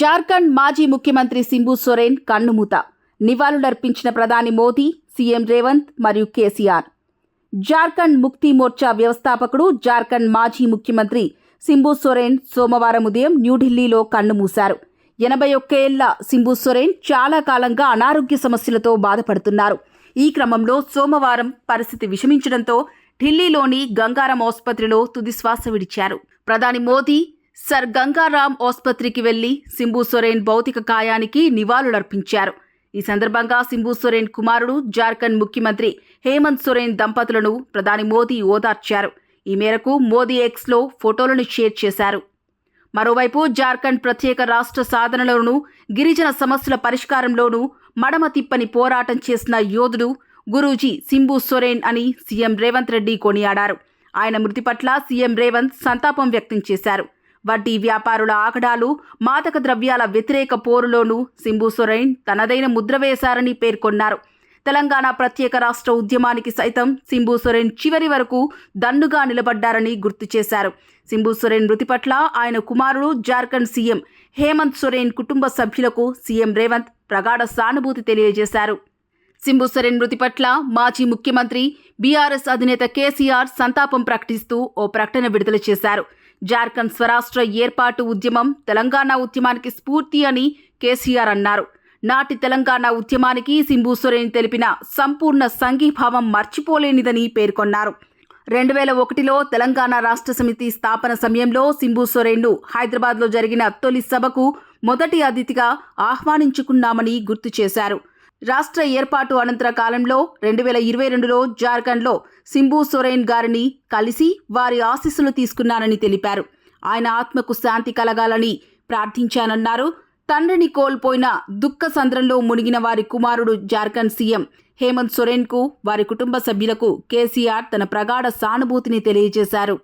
జార్ఖండ్ మాజీ ముఖ్యమంత్రి సింబు సొరేన్ కన్నుమూత. నివాళులర్పించిన ప్రధాని మోదీ సీఎం రేవంత్ మరియు కేసీఆర్. జార్ఖండ్ ముక్తి మోర్చా వ్యవస్థాపకుడు జార్ఖండ్ మాజీ ముఖ్యమంత్రి సింబు సొరేన్ సోమవారం ఉదయం న్యూఢిల్లీలో కన్నుమూశారు. ఎనభై ఒక్కేళ్ళ సింబు సొరేన్ చాలా కాలంగా అనారోగ్య సమస్యలతో బాధపడుతున్నారు. ఈ క్రమంలో సోమవారం పరిస్థితి విషమించడంతో ఢిల్లీలోని గంగారం ఆసుపత్రిలో తుదిశ్వాస విడిచారు. ప్రధాని మోదీ సర్ గంగారాం ఆసుపత్రికి వెళ్ళి సింబు సొరేన్ భౌతిక కాయానికి నివాళులర్పించారు. ఈ సందర్భంగా సింబు సొరేన్ కుమారుడు జార్ఖండ్ ముఖ్యమంత్రి హేమంత్ సొరేన్ దంపతులను ప్రధాని మోదీ ఓదార్చారు. ఈ మేరకు మోదీ ఎక్స్లో ఫోటోలను షేర్ చేశారు. మరోవైపు జార్ఖండ్ ప్రత్యేక రాష్ట్ర సాధనలోనూ గిరిజన సమస్యల పరిష్కారంలోనూ మడమ తిప్పని పోరాటం చేసిన యోధుడు గురూజీ సింబు సొరేన్ అని సీఎం రేవంత్ రెడ్డి కొనియాడారు. ఆయన మృతి పట్ల సీఎం రేవంత్ సంతాపం వ్యక్తం చేశారు. వడ్డీ వ్యాపారుల ఆకడాలు మాదక ద్రవ్యాల వ్యతిరేక పోరులోనూ సింబు సొరైన్ తనదైన ముద్ర వేశారని పేర్కొన్నారు. తెలంగాణ ప్రత్యేక రాష్ట్ర ఉద్యమానికి సైతం సింబు సొరెన్ చివరి వరకు దన్నుగా నిలబడ్డారని గుర్తు చేశారు. సింబు సొరెన్ మృతి పట్ల ఆయన కుమారుడు జార్ఖండ్ సీఎం హేమంత్ సొరేన్ కుటుంబ సభ్యులకు సీఎం రేవంత్ ప్రగాఢ సానుభూతి తెలియజేశారు. సింబు సొరెన్ మృతి పట్ల మాజీ ముఖ్యమంత్రి బీఆర్ఎస్ అధినేత కేసీఆర్ సంతాపం ప్రకటిస్తూ ఓ ప్రకటన విడుదల చేశారు. జార్ఖండ్ స్వరాష్ట్ర ఏర్పాటు ఉద్యమం తెలంగాణ ఉద్యమానికి స్ఫూర్తి అని కేసీఆర్ అన్నారు. నాటి తెలంగాణ ఉద్యమానికి సింబు సొరేన్ తెలిపిన సంపూర్ణ సంఘీభావం మర్చిపోలేనిదని పేర్కొన్నారు. రెండు వేల ఒకటిలో తెలంగాణ రాష్ట్ర సమితి స్థాపన సమయంలో సింబు సొరేన్ను హైదరాబాద్లో జరిగిన తొలి సభకు మొదటి అతిథిగా ఆహ్వానించుకున్నామని గుర్తు చేశారు. రాష్ట్ర ఏర్పాటు అనంతర కాలంలో రెండు వేల ఇరవై రెండులో జార్ఖండ్లో సింబు సొరేన్ గారిని కలిసి వారి ఆశీస్సులు తీసుకున్నానని తెలిపారు. ఆయన ఆత్మకు శాంతి కలగాలని ప్రార్థించానన్నారు. తండ్రిని కోల్పోయిన దుఃఖ సంద్రంలో మునిగిన వారి కుమారుడు జార్ఖండ్ సీఎం హేమంత్ సొరేన్కు వారి కుటుంబ సభ్యులకు కేసీఆర్ తన ప్రగాఢ సానుభూతిని తెలియజేశారు.